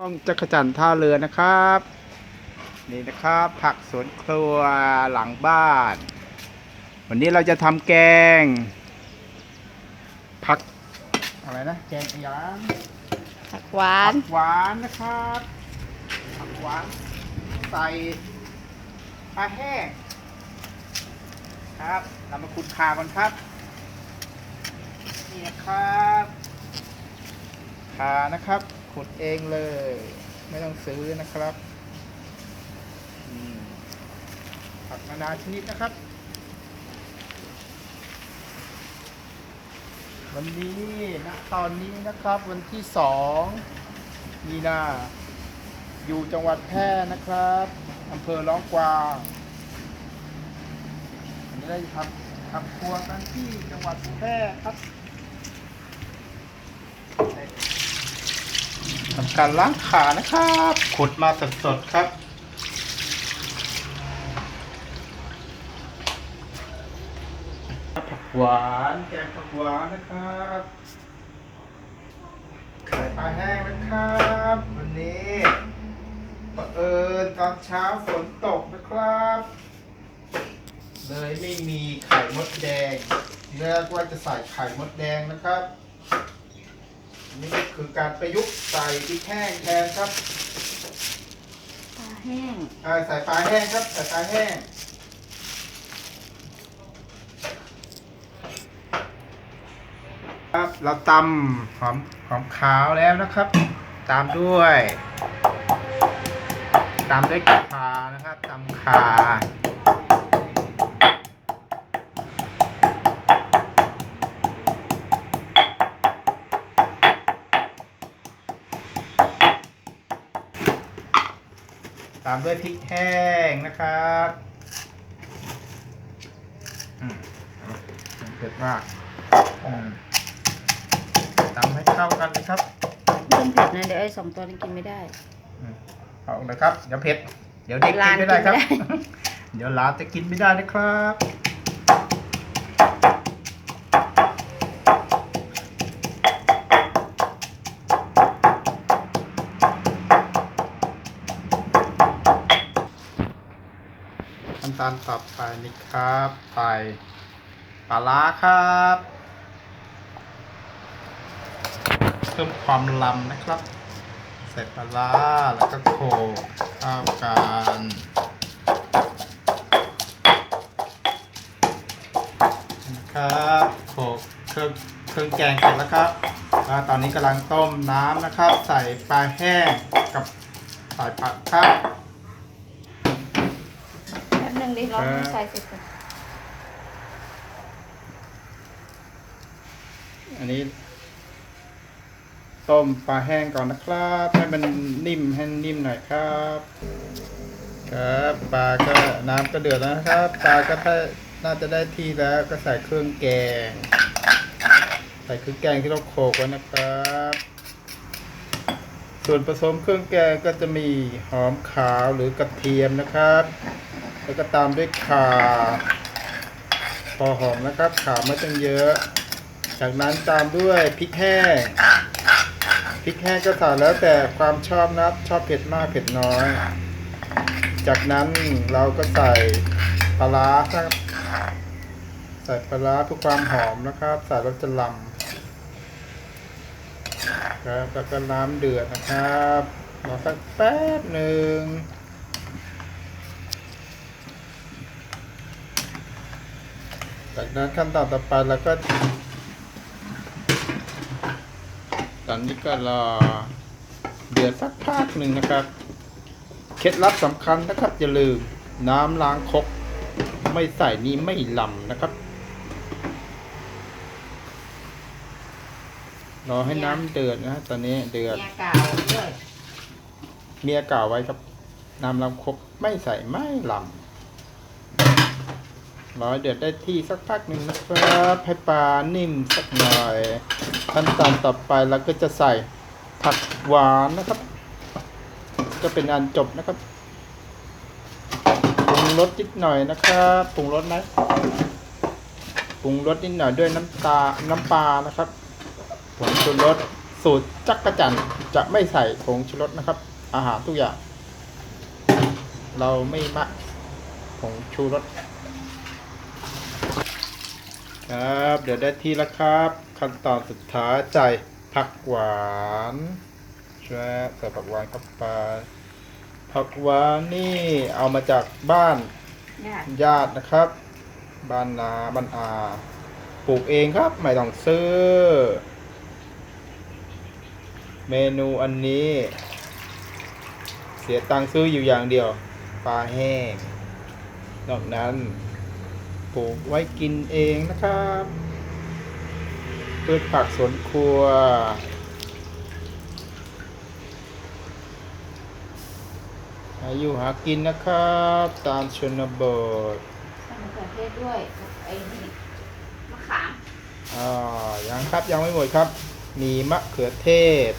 ช่องจักรจันทร์ท่าเรือนะครับ นี่นะครับ ผักสวนครัวหลังบ้าน วันนี้เราจะทำแกง ผักอะไรนะแกงอะไรนะผักหวานผักหวานนะครับผักหวานใส่ปลาแห้งครับเรามาขุดขาก่อนครับนี่นะครับขานะครับ ขุดเองเลย ไม่ต้องซื้อนะครับอักนานาชนิดนะครับ วันนี้นะตอนนี้นะครับวันที่สองมีนา อยู่จังหวัดแพร่นะครับอำเภอร้องกวางวันนี้ได้ทำทำครัวกันที่จังหวัดแพร่ครับ ทำการล้างขานะครับ ขุดมาสดๆครับ ผักหวานแกงผักหวานนะครับไข่ปลาแห้งนะครับ วันนี้บังเอิญตอนเช้าฝนตกนะครับ เลยไม่มีไข่มดแดงทีแรกว่าจะใส่ไข่มดแดงนะครับ นี่ก็คือการประยุกต์ใส่พริกแห้งแทนครับปลาแห้งอ่าใส่ปลาแห้งครับใส่ปลาแห้ง ครับเราตำหอมหอมขาวแล้วนะครับ ตามด้วยตามด้วยกระพานะครับตำขา ตามด้วยพริกแห้งนะครับอืมเผ็ดมากอืมตำให้เข้ากันเลยครับเพิ่มเผ็ดนะเดี๋ยวไอ้สองตัวนี้กินไม่ได้อืมเอาเลยครับเดี๋ยวเผ็ด เดี๋ยวเด็กกินไม่ได้ครับหลานกินไม่ได้เดี๋ยวหลานจะกินไม่ได้นะครับ ตอนต่อไปนี่ครับใส่ปลาร้าครับ เพิ่มความลำนะครับ ใส่ปลาร้าแล้วก็โขลกเข้ากันนะครับโขลกเครื่องเครื่องแกงเสร็จแล้วครับแล้วตอนนี้กำลังต้มน้ำนะครับ ใส่ปลาแห้งกับใส่ผักครับ แป๊บนึงดิ รอให้มันใส่เสร็จก่อนอันนี้ ต้มปลาแห้งก่อนนะครับ ให้มันนิ่มให้นิ่มหน่อยครับ ครับปลาก็น้ำก็เดือดแล้วนะครับปลาก็ได้น่าจะได้ที่แล้วก็ใส่เครื่องแกง ใส่เครื่องแกงที่เราโขลกไว้นะครับ ส่วนผสมเครื่องแกงก็จะมีหอมขาวหรือกระเทียมนะครับ แล้วก็ตามด้วยข่าพอหอมนะครับข่าไม่ต้องเยอะ จากนั้นตามด้วยพริกแห้งพริกแห้งก็ใส่แล้วแต่ความชอบนะครับชอบเผ็ดมากเผ็ดน้อย จากนั้นเราก็ใส่ปลาร้าครับ ใส่ปลาร้าเพื่อความหอมนะครับ ใส่แล้วจะลำครับแล้วก็น้ำเดือดนะครับรอสักแป๊บหนึ่ง จากนั้นขั้นตอนต่อไปเราก็ตอนนี้ก็รอเดือดสักพักหนึ่งนะครับ เคล็ดลับสำคัญนะครับอย่าลืมน้ำล้างครกไม่ใส่นี้ไม่ลำนะครับ รอให้น้ำเดือดนะฮะตอนนี้เดือดเนี่ยกาวด้วย เมียกล่าวไว้ครับ น้ำล้างครกไม่ใส่ไม่ลำ รอเดือดได้ที่สักพักหนึ่งนะครับให้ปลานิ่มสักหน่อย ขั้นตอนต่อไปเราก็จะใส่ผักหวานนะครับ ก็เป็นอันจบนะครับปรุงรสนิดหน่อยนะครับปรุงรสไหมปรุงรสนิดหน่อยด้วยน้ำตาน้ำปลานะครับผงชูรสสูตรจักรจันจะไม่ใส่ผงชูรสนะครับ อาหารทุกอย่าง เราไม่มะผงชูรส ครับเดี๋ยวได้ที่แล้วครับขั้นตอนสุดท้ายใส่ผักหวานใช่ใส่ผักหวานเข้าไปผักหวานนี่เอามาจากบ้านญาติญาตินะครับ บ้านนาบ้านอาปลูกเองครับไม่ต้องซื้อ เมนูอันนี้ เสียตังค์ซื้ออยู่อย่างเดียวปลาแห้งนอกนั้น ปลูกไว้กินเองนะครับพืชผักสวนครัวหาอยู่หากินนะครับ ตามชนบทใส่มะเขือเทศด้วยไอ้นี่มะขามอ่ายังครับยังไม่หมดครับ มีมะเขือเทศ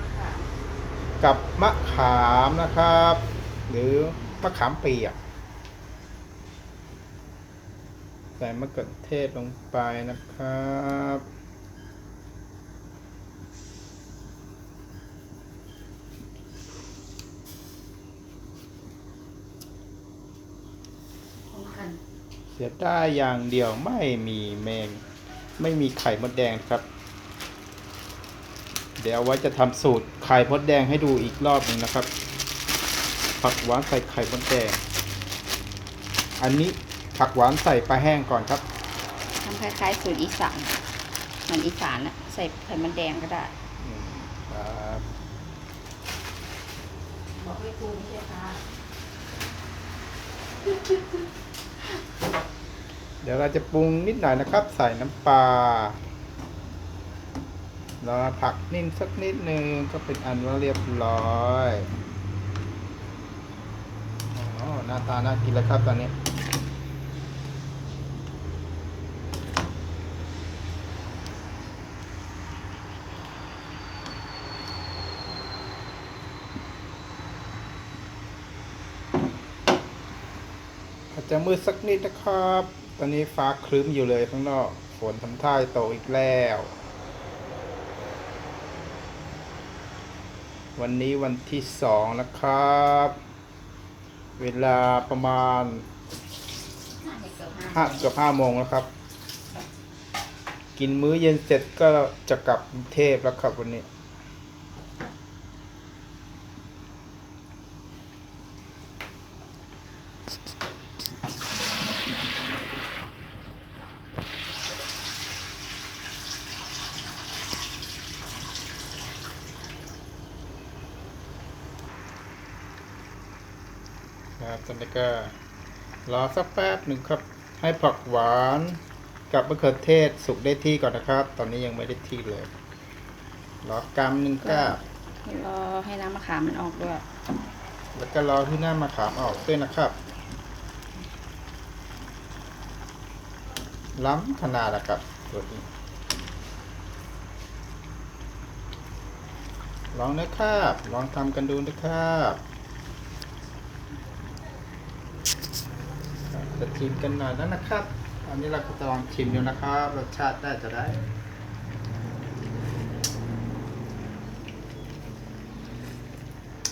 มะขามกับมะขามนะครับ หรือมะขามเปียก ใส่มะเขือเทศลงไปนะครับพร้อมกันเสียได้อย่างเดียวไม่มีแมง ไม่มีไข่มดแดงครับ เดี๋ยวเอาไว้จะทำสูตรไข่มดแดงให้ดูอีกรอบหนึ่งนะครับ ผักหวานใส่ไข่มดแดง อันนี้ ผักหวานใส่ปลาแห้งก่อนครับทำคล้ายๆสูตรอีสานเหมือนอีสานอะใส่ไข่มันแดงก็ได้อืมครับบอกให้ครูไม่ใช่ค่ะเดี๋ยวเราจะปรุงนิดหน่อยนะครับ ใส่น้ำปลาแล้วผักนิ่มสักนิดนึงก็เป็นอันว่าเรียบร้อยอ๋อหน้าตาน่ากินแล้วครับตอนนี้ จะมืดสักนิดนะครับ ตอนนี้ฟ้าครึ้มอยู่เลยข้างนอก ฝนทำท่าจะตกอีกแล้ว วันนี้วันที่สองนะครับ เวลาประมาณห้าเกือบห้าโมงแล้วครับ กินมื้อเย็นเสร็จก็จะกลับกรุงเทพแล้วครับวันนี้ ครับตอนนี้ก็รอสักแป๊บหนึ่งครับ ให้ผักหวานกับมะเขือเทศสุกได้ที่ก่อนนะครับ ตอนนี้ยังไม่ได้ที่เลย รอกำหนึ่งก็รอให้น้ำมะขามมันออกด้วย แล้วก็รอที่หน้ามะขามออกด้วยนะครับ ล้ำขนาดละครับตัวนี้ลองนะครับ ลองทำกันดูนะครับครับจะชิมกันหน่อยแล้วนะครับ อันนี้เราก็จะลองชิมดูนะครับ รสชาติได้จะได้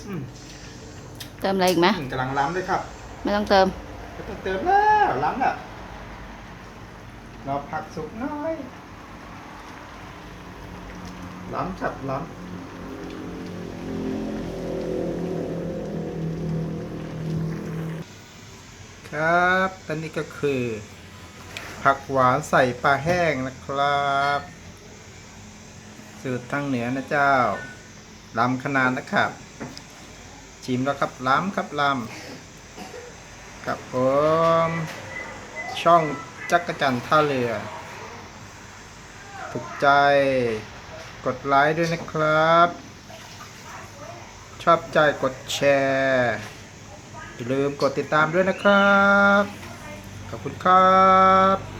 อืมเติมอะไรอีกไหมอืมกำลังล้ำเลยครับ ไม่ต้องเติมไม่ต้องเติมแล้วล้ำแล้ว เรอผักสุกหน้อยล้ำจับล้ำครับอันนี้ก็คือ ผักหวานใส่ปลาแห้งนะครับ สูตรทางเหนือนะเจ้าล้ำขนาดนะครับ ชิมแล้วครับล้ำครับล้ำกับผมช่อง จักรจันท่าเรือ ถูกใจ กดไลค์ด้วยนะครับ ชอบใจกดแชร์อย่าลืมกดติดตามด้วยนะครับ ขอบคุณครับ